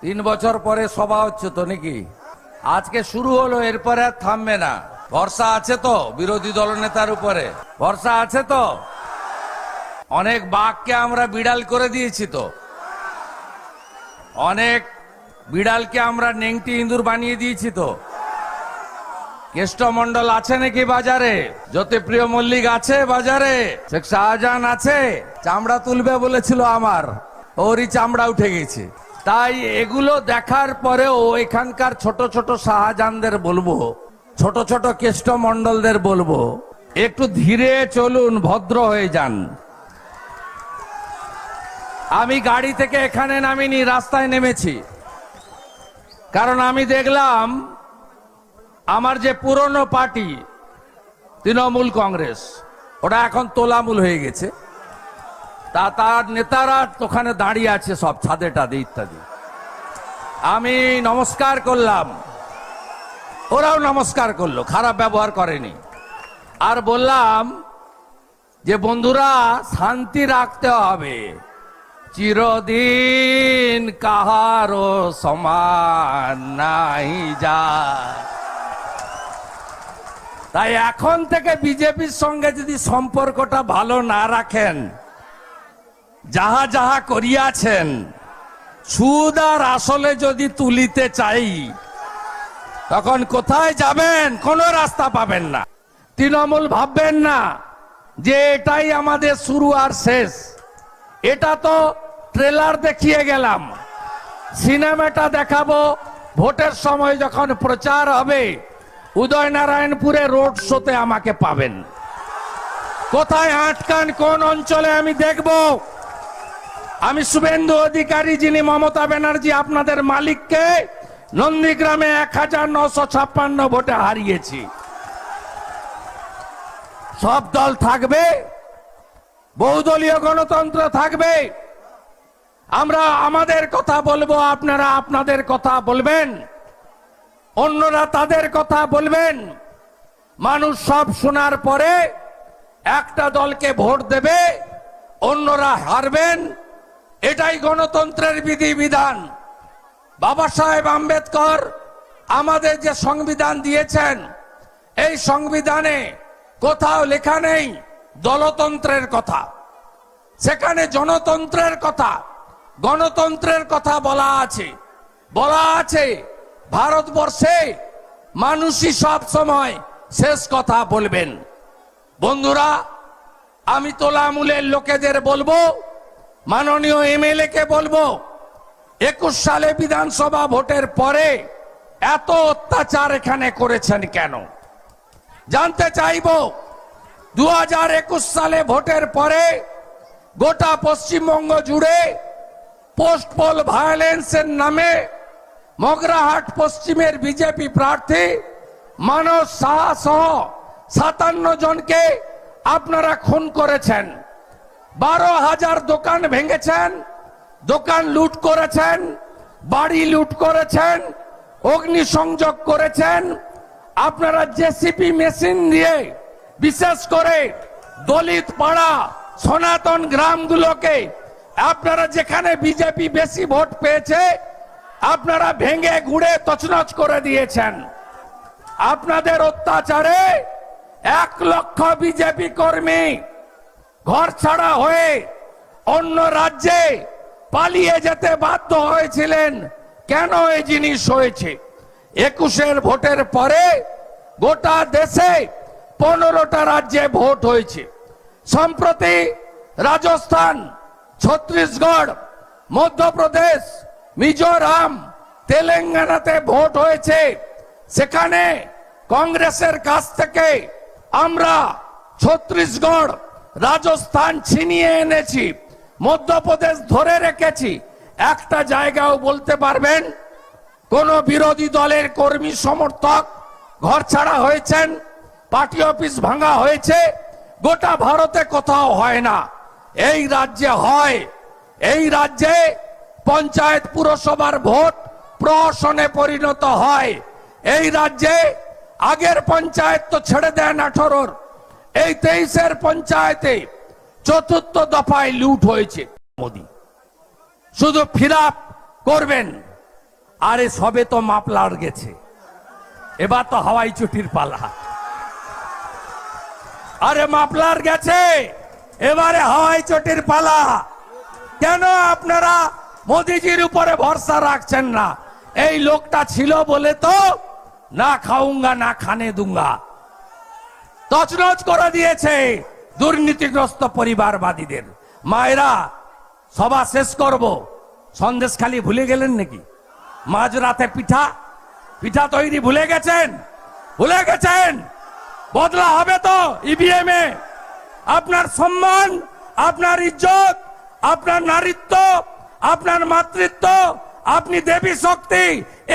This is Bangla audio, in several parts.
তিন বছর পরে সভা হচ্ছে তো নাকি? আজকে শুরু হলো, এরপরে আর থামবে না। ভরসা আছে তো বিরোধী দলনেতার উপরে? ভরসা আছে তো? অনেক বাঘকে আমরা বিড়াল করে দিয়েছি তো। অনেক বিড়ালকে আমরা নেংটি ইঁদুর বানিয়ে দিয়েছি তো। কেষ্টমন্ডল আছে নাকি বাজারে? জ্যোতিপ্রিয় মল্লিক আছে বাজারে? শেখ শাহজাহান আছে? চামড়া তুলবে বলেছিল আমার। ওরই চামড়া উঠে গেছে। তাই এগুলো দেখার পরেও এখানকার ছোট ছোট শাহজাহানদের বলব, ছোট ছোট কেষ্টমন্ডলদের বলব, একটু ধীরে চলুন, ভদ্র হয়ে যান। আমি গাড়ি থেকে এখানে নামিনি, রাস্তায় নেমেছি। কারণ আমি দেখলাম আমার যে পুরনো পার্টি, তৃণমূল কংগ্রেস, ওটা এখন তোলামূল হয়ে গেছে। তা তার নেতারা ওখানে দাঁড়িয়ে আছে সব ছাদে টাদে ইত্যাদি। আমি নমস্কার করলাম। ওরাও নমস্কার করল, খারাপ ব্যবহার করেনি। আর বললাম যে, বন্ধুরা, শান্তি রাখতে হবে। চিরদিন কাহারো সমান নাই যা তাই এখন থেকে বিজেপির সঙ্গে যদি সম্পর্কটা ভালো না রাখেন, যাহা যাহা করিয়াছেন, সুদ আর আসলে যদি তুলিতে চাই, তখন কোথায় যাবেন? কোনো রাস্তা পাবেন না। তৃণমূল ভাববেন না যে এটাই আমাদের শুরু আর শেষ। এটা তো ট্রেলার দেখিয়ে গেলাম। সিনেমাটা দেখাবো, ভোটের সময় যখন প্রচার হবে উদয়নারায়ণপুরে রোড শোতে আমাকে পাবেন। কোথায় আটকান, কোন অঞ্চলে আমি দেখব? আমি শুভেন্দু অধিকারী যিনি মমতা ব্যানার্জি, আপনাদের মালিককে নন্দীগ্রামে এক হাজার নশো ছাপ্পান্ন ভোটে হারিয়েছি। সব দল থাকবে, বহুদলীয় গণতন্ত্র থাকবে। আমরা আমাদের কথা বলব, আপনারা আপনাদের কথা বলবেন। অন্যরা তাদের কথা বলবেন। মানুষ সব শোনার পরে একটা দলকে ভোট দেবে, অন্যরা হারবেন। এটাই গণতন্ত্রের বিধিবিধান বাবা সাহেব আম্বেদকর আমাদের যে সংবিধান দিয়েছেন, এই সংবিধানে কোথাও লেখা নেই দলতন্ত্রের কথা। সেখানে জনতন্ত্রের কথা, গণতন্ত্রের কথা বলা আছে। বলা আছে ভারতবর্ষে মানুষই সব সময় শেষ কথা বলবেন। বন্ধুরা, আমি তোলামূলের লোকেদের বলব, মাননীয় এমএলএ কে বলব, একুশ সালে বিধানসভা ভোটের পরে এত অত্যাচার এখানে করেছেন কেন? জানতে চাইব দু সালে ভোটের পরে গোটা পশ্চিমবঙ্গ জুড়ে পোস্ট পোল ভায়োলেন্সের নামে মগরাহাট পশ্চিমের বিজেপি প্রার্থী মানস সাহা সহ সাতান্ন জনকে আপনারা খুন করেছেন। বারো হাজার দোকান ভেঙেছেন, দোকান লুট করেছেন, বাড়ি লুট করেছেন, অগ্নিসংযোগ করেছেন। আপনারা জেসিপি মেশিন দিয়ে, বিশেষ করে দলিত পাড়া সনাতন গ্রামগুলোকে, আপনারা যেখানে বিজেপি বেশি ভোট পেয়েছে আপনারা ভেঙে ঘুরে তছনছ করে দিয়েছেন। আপনাদের অত্যাচারে এক লক্ষ বিজেপি কর্মী ঘর ছাড়া হয়ে অন্য রাজ্যে পালিয়ে যেতে বাধ্য হয়েছিলেন। কেন এই জিনিস হয়েছে? একুশের ভোটের পরে গোটা দেশে পনেরোটা রাজ্যে ভোট হয়েছে। সম্প্রতি রাজস্থান, ছত্তিশগড়, মধ্যপ্রদেশ মিজোরাম তেলেঙ্গানাতে ভোট হয়েছে। সেখানে কংগ্রেসের কাছ থেকে আমরা ছত্তিশগড় রাজস্থান ছিনিয়ে এনেছি, মধ্যপ্রদেশ ধরে রেখেছি। একটা জায়গাও বলতে পারবেন, কোন বিরোধী দলের কর্মী সমর্থক ঘর ছাড়া হয়েছেন, পার্টি অফিস ভাঙা হয়েছে, গোটা ভারতে কোথাও হয় না। এই রাজ্যে হয়, এই রাজ্যে পঞ্চায়েত পুরসভার ভোট প্রহসনে পরিণত হয়। এই রাজ্যে আগের পঞ্চায়েত তো ছেড়ে দেন আঠারোর এই তেইশের পঞ্চায়েতে চতুর্থ দফায় লুট হয়েছে মোদি। শুধু ফিরাপ করবেন, আরে সবে তো মাপলার গেছে। এবার তো হাওয়াই চুটির পালা। আরে মাপলার গেছে, এবারে হাওয়াই চটির পালা। কেন আপনারা মোদিজির উপরে ভরসা রাখছেন না। এই লোকটা ছিল বলে তো না খাউঙ্গা না খানে দুঙ্গা। তছনছ করে দিয়েছে দুর্নীতিগ্রস্ত পরিবারবাদীদের। মায়েরা, সভা শেষ করব। সন্দেশ খালি ভুলে গেলেন নাকি? মাঝরাতে পিঠা পিঠা তৈরি ভুলে গেছেন? ভুলে গেছেন? বদলা হবে তো ইভিএম এ। আপনার সম্মান, আপনার ইজ্জত, আপনার নারীত্ব আপনার মাতৃত্ব, আপনি দেবী শক্তি,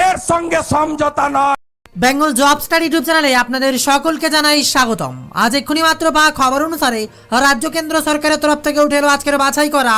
এর সঙ্গে সমঝোতা নয়। বেঙ্গল জব স্টার ইউটিউব চ্যানেলে আপনাদের সকলকে জানাই স্বাগতম। আজ এক্ষুনি মাত্র বা খবর অনুসারে রাজ্য কেন্দ্র সরকারের তরফ থেকে উঠে এলো আজকের বাছাই করা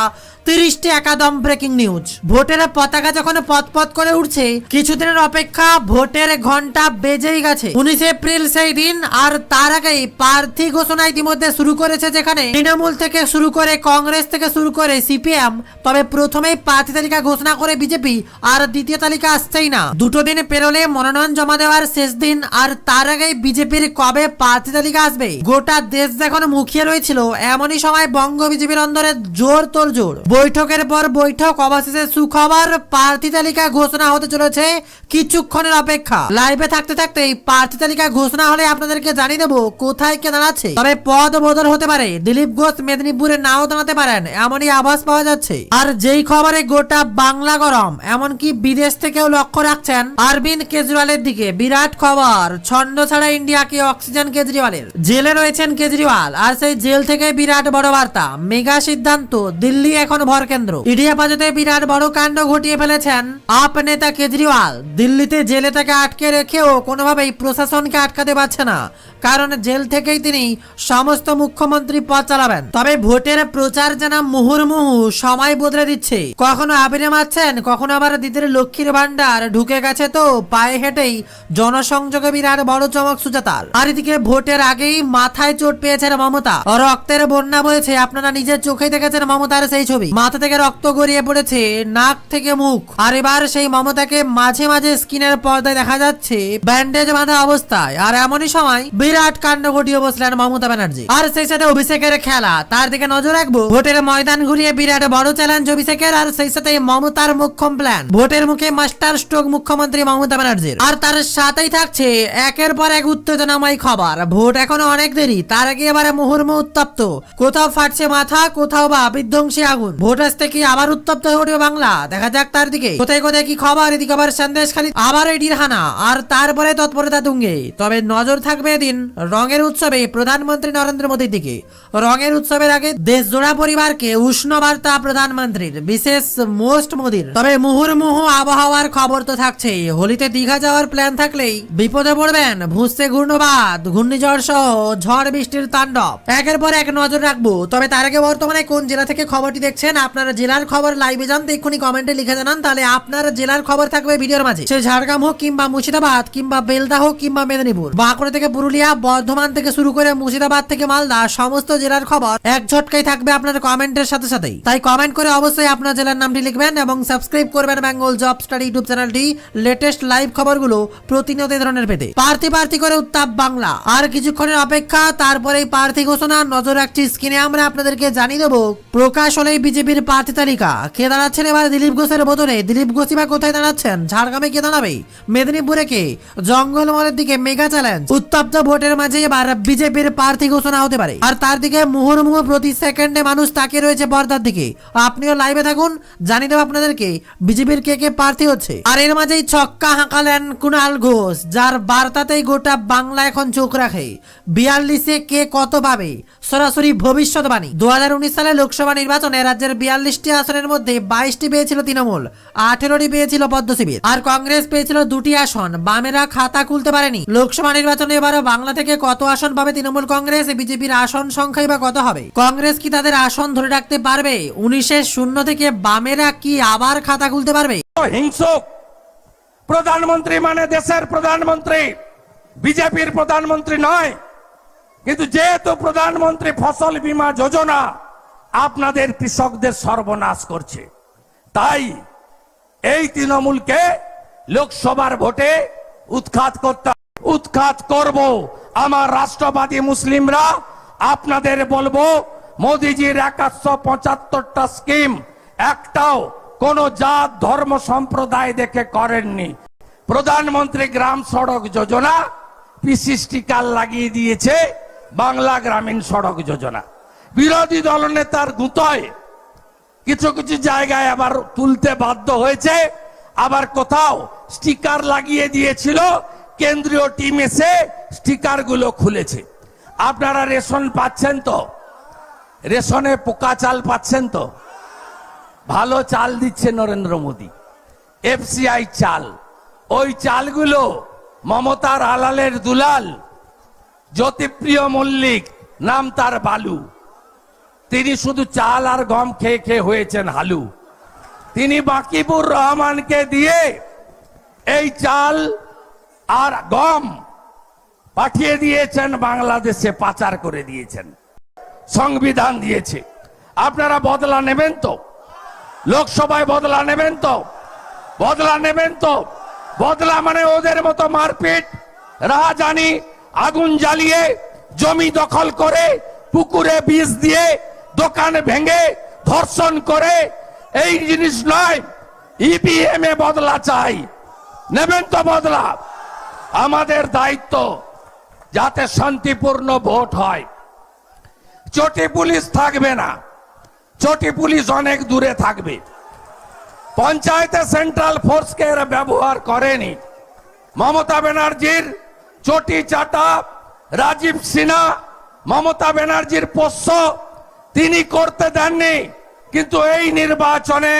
তিরিশটি একাদম ব্রেকিং নিউজ ভোটের পতাকা যখন পথ পথ করে উঠছে, কিছুদিনের অপেক্ষা ভোটের ঘণ্টা বেজেই গেছে। উনিশে এপ্রিল সেই দিন, আর তার আগেই প্রার্থী ঘোষণা ইতিমধ্যে শুরু করেছে যেখানে তৃণমূল থেকে শুরু করে কংগ্রেস থেকে শুরু করে সিপিএম, তবে প্রথমেই প্রার্থী তালিকা ঘোষণা করে বিজেপি, আর দ্বিতীয় তালিকা আসছেই না। দুটো দিন পেরোলে মনোনয়ন জমা দেওয়ার শেষ দিন, আর তার আগেই বিজেপির কবে প্রার্থী তালিকা আসবে? গোটা দেশ যখন মুখিয়ে রয়েছিল, এমনই সময় বঙ্গ বিজেপির অন্দরে জোর তোর জোর বৈঠকের পর বৈঠক অবশেষে সুখবর প্রার্থী তালিকা ঘোষণা হতে চলেছে কিছুক্ষণের অপেক্ষা। লাইভে থাকতে থাকতেই প্রার্থী তালিকা ঘোষণা হলে আপনাদেরকে জানিয়ে দেবো কোথায় কে দাঁড়াচ্ছে। তবে পদ বদল হতে পারে। দিলীপ ঘোষ মেদিনীপুরে নাও দাঁড়াতে পারেন, এমনই আভাস পাওয়া যাচ্ছে। আর যেই খবরে গোটা বাংলা গরম, এমনকি বিদেশ থেকেও লক্ষ্য রাখছেন অরবিন্দ কেজরিওয়ালের দিকে। বিরাট খবর, ছন্দ ছাড়া ইন্ডিয়াকে অক্সিজেন কেজরিওয়ালের? জেলে রয়েছেন কেজরিওয়াল, আর সেই জেল থেকে বিরাট বড় বার্তা। মেগা সিদ্ধান্ত, দিল্লি এখন ভরকেন্দ্র ইডি হেফাজতে বিরাট বড় কাণ্ড ঘটিয়ে ফেলেছেন আপ নেতা কেজরিওয়াল। দিল্লিতে জেলে তাকে আটকে রেখেও কোনোভাবেই প্রশাসনকে আটকাতে পারছে না। কারণ জেল থেকেই তিনি সমস্ত মুখ্যমন্ত্রী পদ চালাবেন। তবে ভোটের প্রচার যেন মুহুর্মুহু সময় বদলে দিচ্ছে। কখনো আবিরে মারছেন, কখনো আবার দিদির লক্ষ্মীর ভান্ডার ঢুকে গেছে তো পায়ে হেঁটেই জনসংযোগে বিরাট বড় চমক সুজাতার। আর এদিকে ভোটের আগেই মাথায় চোট পেয়েছেন মমতা। রক্তের বন্যা বয়েছে, আপনারা নিজের চোখেই দেখেছেন মমতার সেই ছবি। মাথা থেকে রক্ত গড়িয়ে পড়েছে, নাক থেকে মুখ। আর এবার সেই মমতাকে মাঝে মাঝে স্কিনের পর্দায় দেখা যাচ্ছে ব্যান্ডেজ বাঁধা অবস্থায়। আর এমনই সময় বিরাট কাণ্ড ঘটিয়ে বসলেন মমতা ব্যানার্জি। আর সেই সাথে অভিষেকের খেলা, তার দিকে নজর রাখব। ভোটের ময়দান ঘুরিয়ে বিরাট বড় চ্যালেঞ্জ অভিষেকের, আর সেই সাথে মমতার মুখ্যম প্ল্যান ভোটের মুখে মাস্টার স্ট্রোক মুখ্যমন্ত্রী মমতা ব্যানার্জির। আর তার সাথেই থাকছে একের পর এক উত্তেজনাময় খবর। ভোট এখনও অনেক দেরি, তার আগে এবারে মুহুর্মু উত্তপ্ত। কোথাও ফাটছে মাথা, কোথাও বা বিধ্বংসী আগুন। ভোট আসতে কি আবার উত্তপ্ত হয়ে উঠবে বাংলা? দেখা যাক তার দিকে। কোথায় কোথায় কি খবর? এদিকে আবার সন্দেশ খালি। আবার এডির হানা আর তারপরে তৎপরতা তুঙ্গে। তবে নজর থাকবে এদিন রঙের উৎসবে প্রধানমন্ত্রী নরেন্দ্র মোদীর দিকে। রঙের উৎসবের আগে দেশ জোড়া পরিবারকে উষ্ণ বার্তা প্রধানমন্ত্রীর, বিশেষ মোস্ট মোদীর। তবে মুহুর্মুহু আবহাওয়ার খবর তো থাকছে হোলিতে দীঘা যাওয়ার প্ল্যান থাকলেই বিপদে পড়বেন ভুসছে ঘূর্ণবাদ, ঘূর্ণিঝড় সহ ঝড় বৃষ্টির তাণ্ডব। একের পর এক নজর রাখব। তবে তার আগে বর্তমানে কোন জেলা থেকে খবরটি দেখছেন? আপনারা জেলার খবর লাইভে জানতে এক্ষুনি কমেন্টে লিখে জানান, তাহলে আপনার জেলার খবর থাকবে ভিডিওর মাঝে। সে ঝাড়গ্রাম হোক কিংবা মুর্শিদাবাদ, কিংবা বেলদা হোক কিংবা মেদিনীপুর, বাঁকুড়া থেকে পুরুলিয়া, বর্ধমান থেকে শুরু করে মুর্শিদাবাদ থেকে মালদা, সমস্ত জেলার খবর এক ঝটকাই থাকবে আপনার কমেন্টের সাথে সাথেই। তাই কমেন্ট করে অবশ্যই আপনার জেলার নামটি লিখবেন এবং সাবস্ক্রাইব করবেন বেঙ্গল জব স্টাডি ইউটিউব চ্যানেলটি লেটেস্ট লাইভ খবরগুলো প্রতিনিয়ত ধরনের পেতে। প্রার্থী প্রার্থী করে উত্তাপ বাংলা। আর কিছুক্ষণের অপেক্ষা, তারপরেই প্রার্থী ঘোষণা। নজর রাখছি স্ক্রিনে আমরা আপনাদেরকে জানিয়ে দেবো, প্রকাশ হলেই বিজেপির প্রার্থী তালিকা। কে দাঁড়াচ্ছেন এবার দিলীপ ঘোষের বদলে? দিলীপ ঘোষ বা কোথায় দাঁড়াচ্ছেন? ঝাড়গ্রামে কে দাঁড়াবে? মেদিনীপুরে কে? জঙ্গলমহলের দিকে মেগা চ্যালেঞ্জ। উত্তপ্ত ভোটের মাঝে এবার বিজেপির প্রার্থী ঘোষণা হতে পারে। আর তার দিকে মুহুর্মুহু প্রতি সেকেন্ডে মানুষ তাকিয়ে রয়েছে পর্দার দিকে। আপনিও লাইভে থাকুন। জানিয়ে দেবো আপনাদেরকে, বিজেপির কে কে প্রার্থী হচ্ছে। আর এর মাঝেই ছক্কা হাঁকালেন কুণাল ঘোষ, যার বার্তাতেই গোটা বাংলা এখন চোখ রাখে। বিয়াল্লিশে কে কত পাবে? সরাসরি ভবিষ্যৎবাণী। দু হাজার উনিশ সালে লোকসভা নির্বাচনে রাজ্যের বিয়াল্লিশটি আসনের মধ্যে বাইশটি পেয়েছিল তৃণমূল, আঠেরোটি পেয়েছিল পদ্মশিবির আর কংগ্রেস পেয়েছিল দুটি আসন, বামেরা খাতা খুলতে পারেনি। লোকসভা নির্বাচনে এবারও বাংলা থেকে কত আসন পাবে তৃণমূল কংগ্রেস, বিজেপির আসন সংখ্যাই বা কত হবে? কংগ্রেস কি তাদের আসন ধরে রাখতে পারবে? উনিশের শূন্য থেকে বামেরা কি আবার খাতা খুলতে পারবে? হিংসুক। প্রধানমন্ত্রী মানে দেশের প্রধানমন্ত্রী। বিজেপির প্রধানমন্ত্রী নয়। কিন্তু যেহেতু প্রধানমন্ত্রী ফসল বীমা যোজনা আপনাদের কৃষকদের সর্বনাশ করছে। তাই এই তৃণমূলকে লোকসভার ভোটে উৎখাত করতে উৎখাত করব আমার রাষ্ট্রবাদী মুসলিমরা। আপনাদের বলব, মোদিজির একাশশো পঁচাত্তরটা স্কিম একটাও কোন জাত, ধর্ম, সম্প্রদায় দেখে করেননি। প্রধানমন্ত্রী গ্রাম সড়ক যোজনা পিসি স্টিকার লাগিয়ে দিয়েছে বাংলা গ্রামীণ সড়ক যোজনা। বিরোধী দলনেতার গুতয় কিছু কিছু জায়গায় আবার তুলতে বাধ্য হয়েছে। আবার কোথাও স্টিকার লাগিয়ে দিয়েছিল, কেন্দ্রীয় টিম এসে স্টিকারগুলো খুলেছে। আপনারা রেশন পাচ্ছেন তো? রেশনে পোকা চাল পাচ্ছেন তো? ভালো চাল দিচ্ছে নরেন্দ্র মোদী। এফসিআই চাল। ওই চালগুলো মমতার আলালের দুলাল, জ্যোতিপ্রিয় মল্লিক, নাম তার বালু। তিনি শুধু চাল আর গম খেয়ে খেয়ে হয়েছেন হালু। তিনি বাকিবুর রহমানকে দিয়ে এই চাল আর গম পাঠিয়ে দিয়েছেন, বাংলাদেশে পাচার করে দিয়েছেন। সংবিধান দিয়েছে। আপনারা বদলা নেবেন তো? লোকসভায় বদলা নেবেন তো? বদলা নেবেন তো? বদলা মানে ওদের মতো মারপিট, রাহাজানি, আগুন জ্বালিয়ে, জমি দখল করে, পুকুরে বিষ দিয়ে দোকান ভেঙে ধর্ষণ করে, এই জিনিস নয় ইপিএম এ বদলা চাই। নেবেন তো বদলা। আমাদের দায়িত্ব যাতে শান্তিপূর্ণ ভোট হয়। চটি পুলিশ থাকবে না। চটি পুলিশ অনেক দূরে থাকবে। পঞ্চায়েতে সেন্ট্রাল ফোর্সকে এরা ব্যবহার করেনি। মমতা ব্যানার্জির চটি চাটা, রাজীব সিনহা, মমতা ব্যানার্জির পোষ্য তিনি করতে দেননি। কিন্তু এই নির্বাচনে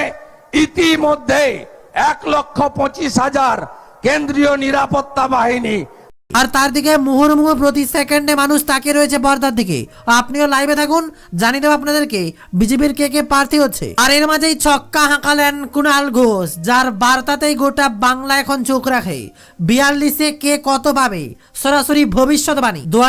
ইতিমধ্যে এক লক্ষ পঁচিশ হাজার কেন্দ্রীয় নিরাপত্তা বাহিনী আর তার দিকে মুহুর্মুহু প্রতি সেকেন্ডে মানুষ তাকিয়ে রয়েছে পর্দার দিকে। আপনিও লাইভে থাকুন, জানিয়ে দেবো আপনাদেরকে, বিজেপির কে কে প্রার্থী হচ্ছে। আর এর মাঝেই ছক্কা হাঁকালেন কুণাল ঘোষ, যার বার্তাতেই গোটা বাংলা এখন চোখ রাখে। বিয়াল্লিশে কে কত পাবে? সরাসরি ভবিষ্যৎবাণী। দু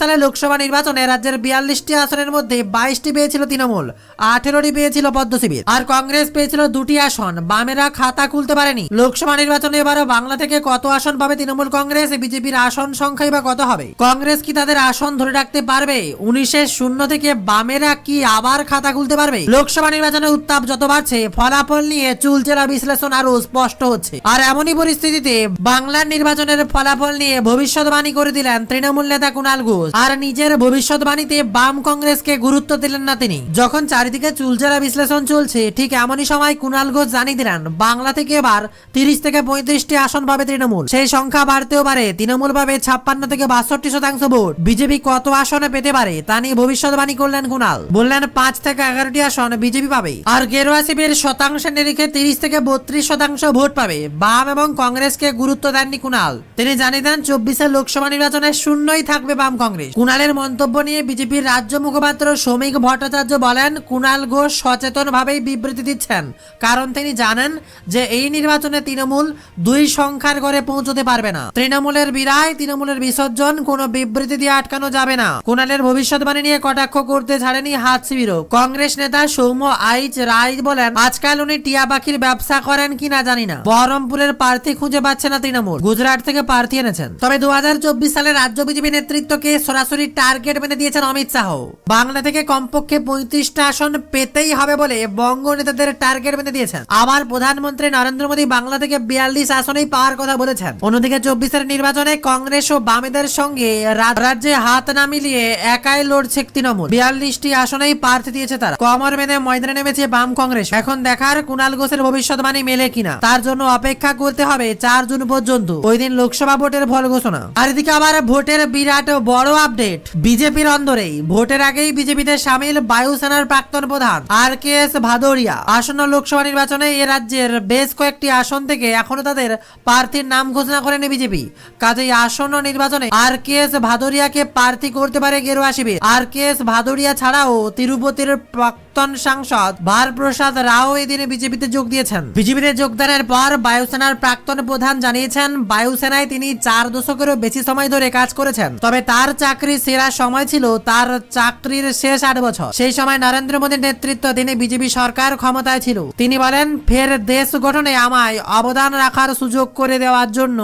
সালে লোকসভা নির্বাচনে রাজ্যের বিয়াল্লিশটি আসনের মধ্যে বাইশটি পেয়েছিল তৃণমূল, আঠেরোটি পেয়েছিল পদ্মশিবির আর কংগ্রেস পেয়েছিল দুটি আসন, বামেরা খাতা খুলতে পারেনি। লোকসভা নির্বাচনে এবারও বাংলা থেকে কত আসন পাবে তৃণমূল কংগ্রেস? বিজেপির আসন সংখ্যাই বা কত হবে? কংগ্রেস কি তাদের আসন ধরে রাখতে পারবে? উনিশের শূন্য থেকে বামেরা কি আবার খাতা খুলতে পারবে? লোকসভা নির্বাচনে উত্তাপ যত বাড়ছে, ফলাফল নিয়ে চুলচেরা বিশ্লেষণ আরও স্পষ্ট হচ্ছে। আর এমনই পরিস্থিতিতে বাংলার নির্বাচনের ফলাফল নিয়ে ভবিষ্যৎবাণী করে দিলেন তৃণমূল নেতা কুণাল ঘোষ। আর নিজের ভবিষ্যৎবাণীতে বাম কংগ্রেসকে গুরুত্ব দিলেন না তিনি। যখন চারিদিকে চুলচেরা বিশ্লেষণ চলছে, ঠিক এমনই সময় কুণাল ঘোষ জানিয়ে দিলেন, বাংলা থেকে এবার তিরিশ থেকে পঁয়ত্রিশটি আসন পাবে তৃণমূল। সেই সংখ্যা বাড়তেও পারে তৃণমূল পাবে ছাপ্পান্ন থেকে বাষট্টি শতাংশ ভোট। বিজেপি কত আসনে পেতে পারে তা নিয়ে ভবিষ্যৎবাণী করলেন কুণাল। বললেন, পাঁচ থেকে এগারোটি আসন বিজেপি পাবে। আর গেরুয়া শিবির শতাংশের নিরিখে তিরিশ থেকে বত্রিশ শতাংশ ভোট পাবে বাম এবং কংগ্রেসকে গুরুত্ব দেননি কুণাল। তিনি জানিয়ে দেন চব্বিশের লোকসভা নির্বাচনে শূন্যই থাকবে বাম কংগ্রেস। কুণালের মন্তব্য নিয়ে বিজেপির রাজ্য মুখপাত্র শ্রমিক ভট্টাচার্য বলেন, কুণাল ঘোষ সচেতন ভাবেই বিবৃতি দিচ্ছেন। কারণ তিনি জানেন যে, এই নির্বাচনে তৃণমূল দুই সংখ্যার ঘরে পৌঁছতে পারবে না। তৃণমূলের বিরায় তৃণমূলের বিসর্জন, কোনো বিবৃতি দিয়ে আটকানো যাবে না। কুণালের ভবিষ্যৎবাণী নিয়ে কটাক্ষ করতে ছাড়েনি হাত শিবিরও। কংগ্রেস নেতা সৌম্য আইচ রায় বলেন, আজকাল উনি টিয়া পাখির ব্যবসা করেন কিনা জানি না। বহরমপুরের প্রার্থী খুঁজে পাচ্ছে না তৃণমূল। গুজরাট থেকে প্রার্থী এনেছেন। তবে দু সালে রাজ্য বিজেপি নেতৃত্বকে সরাসরি টার্গেট মেনে দিয়েছেন অমিত শাহ। বাংলা থেকে কমপক্ষে পঁয়ত্রিশটা আসন পেতেই হবে বলে বঙ্গ নেতাদের টার্গেট বেঁধে দিয়েছেন। আবার প্রধানমন্ত্রী নরেন্দ্র মোদী বাংলা থেকে বিয়াল্লিশ আসনেই পাওয়ার কথা বলেছেন। অন্যদিকে চব্বিশের নির্বাচনে কংগ্রেস ও বামেদের সঙ্গে রাজ্যে হাত না মিলিয়ে একাই লড়ছে তৃণমূল। বিয়াল্লিশটি আসনেই প্রার্থী দিয়েছে তারা। কমর বেঁধে ময়দানে নেমেছে বাম কংগ্রেস। এখন দেখার কুণাল ঘোষের ভবিষ্যৎবাণী মেলে কিনা, তার জন্য অপেক্ষা করতে হবে চার জুন পর্যন্ত। ওই দিন লোকসভা ভোটের ফল ঘোষণা। আর এদিকে আবার ভোটের বিরাট বড় আপডেট। বিজেপির অন্দরেই ভোটের আগেই বিজেপিতে সামিল বায়ুসেনার প্রাক্তন প্রধান আর কে এস ভাদৌরিয়া। আসন্ন লোকসভা নির্বাচনে এ রাজ্যের বেশ কয়েকটি আসন থেকে এখনও তাদের প্রার্থীর নাম ঘোষণা করেনি বিজেপি। কাজেই আসন্ন নির্বাচনে আর কে এস ভাদরিয়াকে প্রার্থী করতে পারে গেরুয়া শিবির। আর কে এস ভাদরিয়া ছাড়াও তিরুপতির প্রাক্তন সাংসদ ভারপ্রসাদ রাও এদিনে বিজেপিতে যোগ দিয়েছেন। বিজেপিতে যোগদানের পর বায়ুসেনার প্রাক্তন প্রধান জানিয়েছেন, বায়ুসেনায় তিনি চার দশকেরও বেশি সময় ধরে কাজ করেছেন। তবে তার চাকরির সেরা সময় ছিল তার চাকরির শেষ আট বছর। সেই সময় নরেন্দ্র মোদীর নেতৃত্ব নেতৃত্বাধীনে বিজেপি সরকার ক্ষমতায় ছিল। তিনি বলেন, ফের দেশ গঠনে আমায় অবদান রাখার সুযোগ করে দেওয়ার জন্য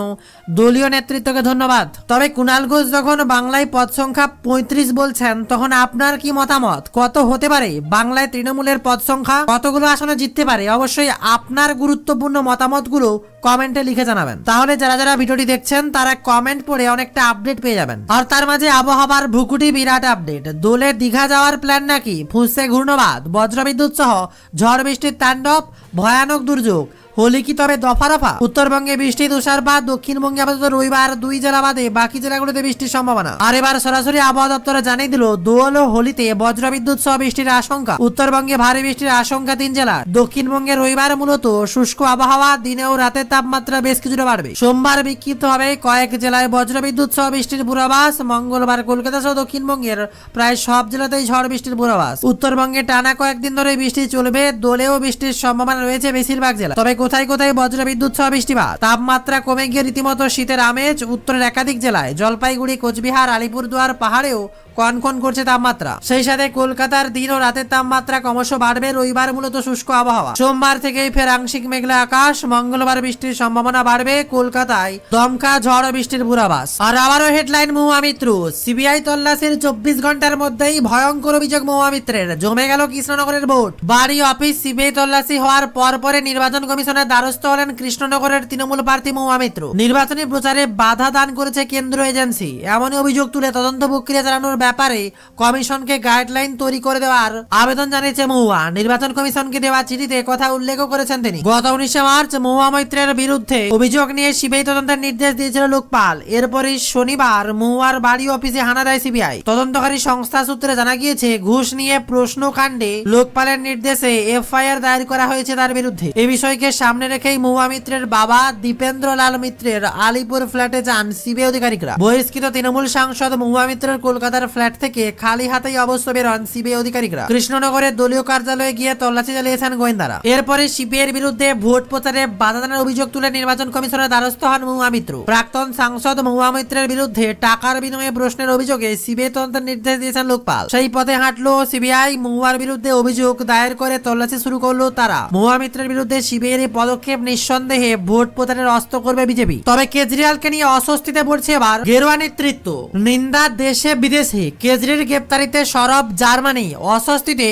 দলীয় নেতৃত্বকে ধন্যবাদ। তবে কুণাল ঘোষ যখন বাংলায় পদ সংখ্যা পঁয়ত্রিশ বলছেন, তখন আপনার কি মতামত? কত হতে পারে? বাংলায় তৃণমূলের পদ সংখ্যা কতগুলো আসনে জিততে পারে? অবশ্যই আপনার গুরুত্বপূর্ণ মতামতগুলো কমেন্টে লিখে জানাবেন। তাহলে যারা যারা ভিডিওটি দেখছেন, তারা কমেন্ট পড়ে অনেকটা আপডেট পেয়ে যাবেন। আর তার মাঝে আবহাওয়ার ভুকুটি বিরাট আপডেট। দোলে দীঘা যাওয়ার প্ল্যান নাকি? ফুসে ঘূর্ণবাদ, বজ্রবিদ্যুৎ সহ ঝড় বৃষ্টির তাণ্ডব, ভয়ানক দুর্যোগ। হোলি কি তবে দফা রফা উত্তরবঙ্গে বৃষ্টি, তুষারপাত, দক্ষিণবঙ্গে আপাতত রবিবার দুই জেলা বাদে বাকি জেলাগুলোতে বৃষ্টির সম্ভাবনা। আর এবার সরাসরি আবহাওয়া দপ্তরে জানিয়ে দিল দোল ও হোলিতে বজ্রবিদ্যুৎ সহ বৃষ্টির আশঙ্কা। উত্তরবঙ্গে ভারী বৃষ্টির আশঙ্কা তিন জেলার দক্ষিণবঙ্গে রবিবার মূলত শুষ্ক আবহাওয়া দিনে ও রাতের তাপমাত্রা বেশ কিছুটা বাড়বে। সোমবার বিক্ষিপ্ত হবে কয়েক জেলায় বজ্রবিদ্যুৎ সহ বৃষ্টির পূর্বাভাস। মঙ্গলবার কলকাতা সহ দক্ষিণবঙ্গের প্রায় সব জেলাতেই ঝড় বৃষ্টির পূর্বাভাস। উত্তরবঙ্গে টানা কয়েকদিন ধরে বৃষ্টি চলবে। দোলেও বৃষ্টির সম্ভাবনা রয়েছে বেশিরভাগ জেলা তবে কোথায় কোথায় বজ্রবিদ্যুৎ সহ বৃষ্টিপাত? তাপমাত্রা কমে গিয়ে রীতিমতো শীতের আমেজ উত্তরের একাধিক জেলায়। জলপাইগুড়ি, কোচবিহার, আলিপুরদুয়ার পাহাড়েও কনকন করছে তাপমাত্রা। সেই সাথে কলকাতার দিন ও রাতের তাপমাত্রা ক্রমশ বাড়বে। রবিবার মূলত শুষ্ক আবহাওয়া। সোমবার থেকেই ফের আংশিক মেঘলা আকাশ। মঙ্গলবার বৃষ্টির সম্ভাবনা বাড়বে কলকাতায়। দমকা ঝড় বৃষ্টির পূর্বাভাস। আর আবারও হেডলাইন, মহুয়া মিত্র। সিবিআই তল্লাশির চব্বিশ ঘণ্টার মধ্যেই ভয়ঙ্কর অভিযোগ মহুয়া মিত্রের। জমে গেল কৃষ্ণনগরের ভোট। বাড়ি, অফিস, সিবিআই তল্লাশি হওয়ার পর পরে নির্বাচন কমিশনের দ্বারস্থ হলেন কৃষ্ণনগরের তৃণমূল প্রার্থী মহুয়া মিত্র। নির্বাচনী প্রচারে বাধা দান করেছে কেন্দ্র এজেন্সি। এমনই অভিযোগ তুলে তদন্ত প্রক্রিয়া চালানোর ব্যাপারে কমিশনকে গাইডলাইন তৈরি করে দেওয়ার আবেদন জানিয়েছে মহুয়া নির্বাচন কমিশনকে দেওয়া চিঠিতে কথা উল্লেখ করেছেন তিনি। গত উনিশে মার্চ মহুয়া মৈত্রের বিরুদ্ধে অভিযোগ নিয়ে সিবিআই তদন্তের নির্দেশ দিয়েছিল লোকপাল। এরপরই শনিবার মহুয়ার বাড়ি অফিসে হানা দেয় সিবিআই। তদন্তকারী সংস্থা সূত্রে জানা গিয়েছে, ঘুষ নিয়ে প্রশ্ন কাণ্ডে লোকপালের নির্দেশে এফআইআর দায়ের করা হয়েছে তার বিরুদ্ধে। এ বিষয়কে সামনে রেখেই মহুয়া মিত্রের বাবা দীপেন্দ্র লাল মিত্রের আলিপুর ফ্ল্যাটে যান সিবিআই আধিকারিকরা বহিষ্কৃত তৃণমূল সাংসদ মহুয়া মিত্রের কলকাতার ফ্ল্যাট থেকে খালি হাতেই অবশ্য বেরোন সিবিআই আধিকারিকরা কৃষ্ণনগরের দলীয় কার্যালয়ে গিয়ে তল্লাশি চালিয়েছেন গোয়েন্দারা। এরপরে সিপিআই এর বিরুদ্ধে ভোট প্রচারে বাধা দানের অভিযোগ তুলে নির্বাচন কমিশনের দ্বারস্থ হন মহুয়া মিত্র। প্রাক্তন সাংসদ মহুয়া মিত্রের বিরুদ্ধে টাকার বিনিময়ে প্রশ্নের অভিযোগে সিবিআই তদন্তের নির্দেশ দিয়েছেন লোকপাল। সেই পথে হাঁটলো সিবিআই, মহুয়ার বিরুদ্ধে অভিযোগ দায়ের করে তল্লাশি শুরু করল তারা। মহুয়া মিত্রের বিরুদ্ধে সিবিআই পদক্ষেপ নিঃসন্দেহে ভোট প্রচারের অস্ত্র করবে বিজেপি। তবে কেজরিওয়ালকে নিয়ে অস্বস্তিতে পড়ছে এবার গেরুয়া নেতৃত্ব। নিন্দা দেশে বিদেশে কেজরির গ্রেপ্তারিতে সরব জার্মানি, অস্বস্তিতে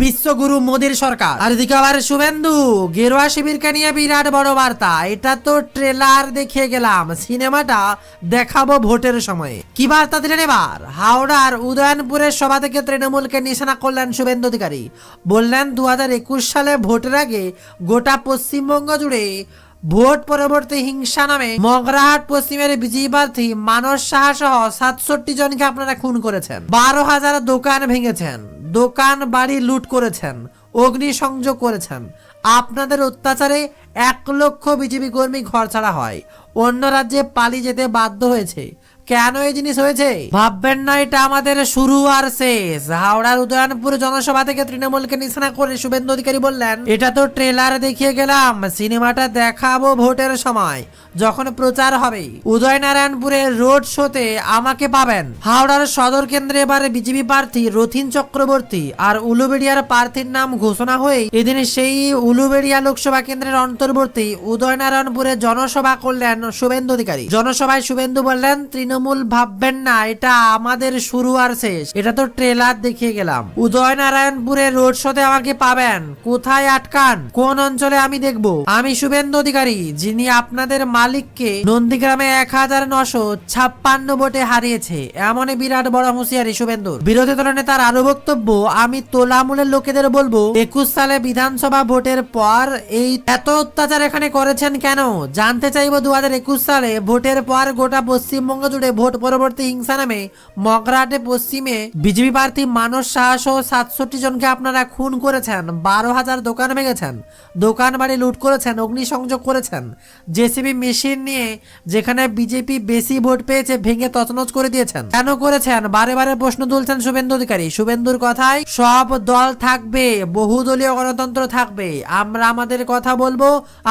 বিশ্বগুরু মোদীর সরকার। আর এদিকে আবার শুভেন্দু, গেরুয়া শিবিরকে নিয়ে বিরাট বড় বার্তা। এটা তো ট্রেলার দেখিয়ে গেলাম, সিনেমাটা দেখাবো ভোটের সময়ে। কি বার্তা দিলেন এবার? হাওড়ার উদয়নপুরের সভা থেকে তৃণমূলকে নিশানা করলেন শুভেন্দু অধিকারী। বললেন দু হাজার একুশ সালে ভোটের আগে গোটা পশ্চিমবঙ্গ জুড়ে ভোট পরবর্তী হিংসা নামে মগরাহাট, পশ্চিমের বিজয়ী প্রার্থী মানস সাহা সহ সাতষট্টি জনকে আপনারা খুন করেছেন। বারো হাজার দোকান ভেঙেছেন, দোকান বাড়ি লুট করেছেন, অগ্নিসংযোগ করেছেন। আপনাদের অত্যাচারে এক লক্ষ বিজেপি কর্মী ঘর ছাড়া হয়। অন্য রাজ্যে পালিয়ে যেতে বাধ্য হয়েছে। কেন এই জিনিস হয়েছে? ভাববেন না, এটা আমাদের শুরু আর শেষ। হাওড়ার উদয়নপুর জনসভা থেকে তৃণমূলকে নিশানা করে শুভেন্দু অধিকারী বললেন, এটা তো ট্রেলার দেখিয়ে গেলাম, সিনেমাটা দেখাবো ভোটের সময়, যখন প্রচার হবে। উদয়নারায়ণপুরের রোড শোতে আমাকে পাবেন। হাওড়ার সদর কেন্দ্রে এবারে বিজেপি প্রার্থী রথিন চক্রবর্তী আর উলুবেড়িয়ার প্রার্থীর নাম ঘোষণা হয়ে এদিন সেই উলুবেড়িয়া লোকসভা কেন্দ্রের অন্তর্বর্তী উদয়নারায়ণপুরে জনসভা করলেন শুভেন্দু অধিকারী। জনসভায় শুভেন্দু বললেন তৃণমূল ভাববেন না, এটা আমাদের শুরু আর শেষ। এটা তো ট্রেলার দেখিয়ে গেলাম। উদয়নারায়ণপুরের রোড শোতে আমাকে পাবেন। কোথায় আটকান? কোন অঞ্চলে আমি দেখব? আমি শুভেন্দু অধিকারী, যিনি আপনাদের মালিককে নন্দীগ্রামে এক হাজার নশো ছাপ্পান্ন ভোটে হারিয়েছে। এমনই বিরাট বড় হুঁশিয়ারি শুভেন্দুর। বিরোধী দলের নেতার আরও বক্তব্য, আমি তোলামূলের লোকেদের বলব, একুশ সালে বিধানসভা ভোটের পর এই এত অত্যাচার এখানে করেছেন কেন? জানতে চাইব দু হাজার একুশ সালে ভোটের পর গোটা পশ্চিমবঙ্গ জুড়ে বিরোধে ভোট পরবর্তী হিংসা নামে মগরাটে পশ্চিমে বিজেপি প্রার্থী মানস সাহা সহ সাতষট্টি জনকে আপনারা খুন করেছেন, বারো হাজার দোকান ভেঙেছেন, দোকান বাড়ি লুট করেছেন, অগ্নিসংযোগ করেছেন। জেসিবি মেশিন নিয়ে যেখানে বিজেপি বেশি ভোট পেয়েছে ভেঙে তছনছ করে দিয়েছেন। কেন করেছেন? বারে বারে প্রশ্ন তুলছেন শুভেন্দু অধিকারী। শুভেন্দুর কথায়, সব দল থাকবে, বহুদলীয় গণতন্ত্র থাকবে। আমরা আমাদের কথা বলব,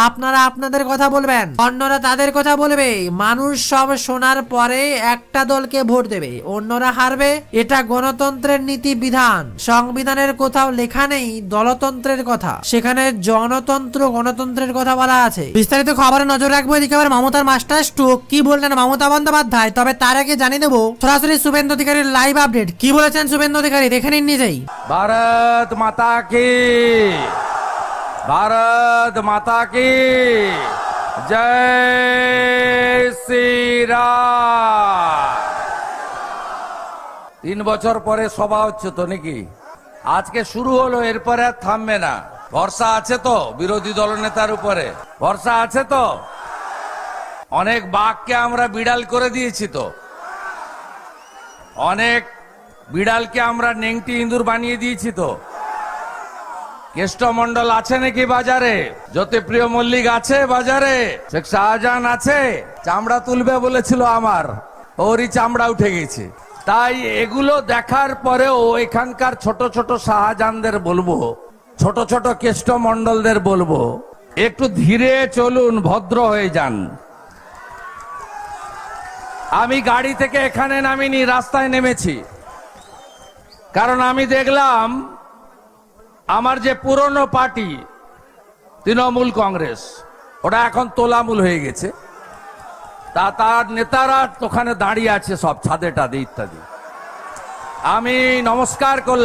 আপনারা আপনাদের কথা বলবেন। অন্যরা তাদের কথা বলবে। মানুষ সব শোনার পরে হারলে একটা দলকে ভোট দেবে। অন্যরা হারবে। এটা গণতন্ত্রের নীতি বিধান। সংবিধানের কোথাও লেখা নেই দলতন্ত্রের কথা। সেখানে জনতন্ত্র গণতন্ত্রের কথা বলা আছে। বিস্তারিত খবরে নজর রাখব এদিকে আবার মমতার মাস্টার স্ট্রোক কি বললেন মমতা বন্দ্যোপাধ্যায়? তবে তার আগে জানিয়ে দেবো, সরাসরি শুভেন্দু অধিকারীর লাইভ আপডেট কি বলেছেন শুভেন্দু অধিকারী? দেখে নিন নিজেই। ভারত মাতা কি? ভারত মাতা কি? জয় শ্রীরাম। তিন বছর পরে সভা হচ্ছে তো নাকি? আজকে শুরু হলো, এরপরে আর থামবে না। ভরসা আছে তো বিরোধী দলনেতার উপরে? ভরসা আছে তো? অনেক বাঘকে আমরা বিড়াল করে দিয়েছি তো। অনেক বিড়ালকে আমরা নেংটি ইঁদুর বানিয়ে দিয়েছি তো। কেষ্টমন্ডল আছে নাকি বাজারে? জ্যোতিপ্রিয় মল্লিক আছে বাজারে? শেখ শাহজাহান আছে? চামড়া তুলবে বলেছিল আমার। ওরই চামড়া উঠে গেছে। তাই এগুলো দেখার পরেও এখানকার ছোট ছোট শাহজাহানদের বলব, ছোট ছোট কেষ্টমন্ডলদের বলব, একটু ধীরে চলুন, ভদ্র হয়ে যান। আমি গাড়ি থেকে এখানে নামিনি, রাস্তায় নেমেছি। কারণ আমি দেখলাম আমার যে পুরনো পার্টি, তৃণমূল কংগ্রেস, ওটা এখন তোলামূল হয়ে গেছে। তা তার নেতারা ওখানে দাঁড়িয়ে আছে সব ছাদে টাদে ইত্যাদি। আমি নমস্কার করলাম।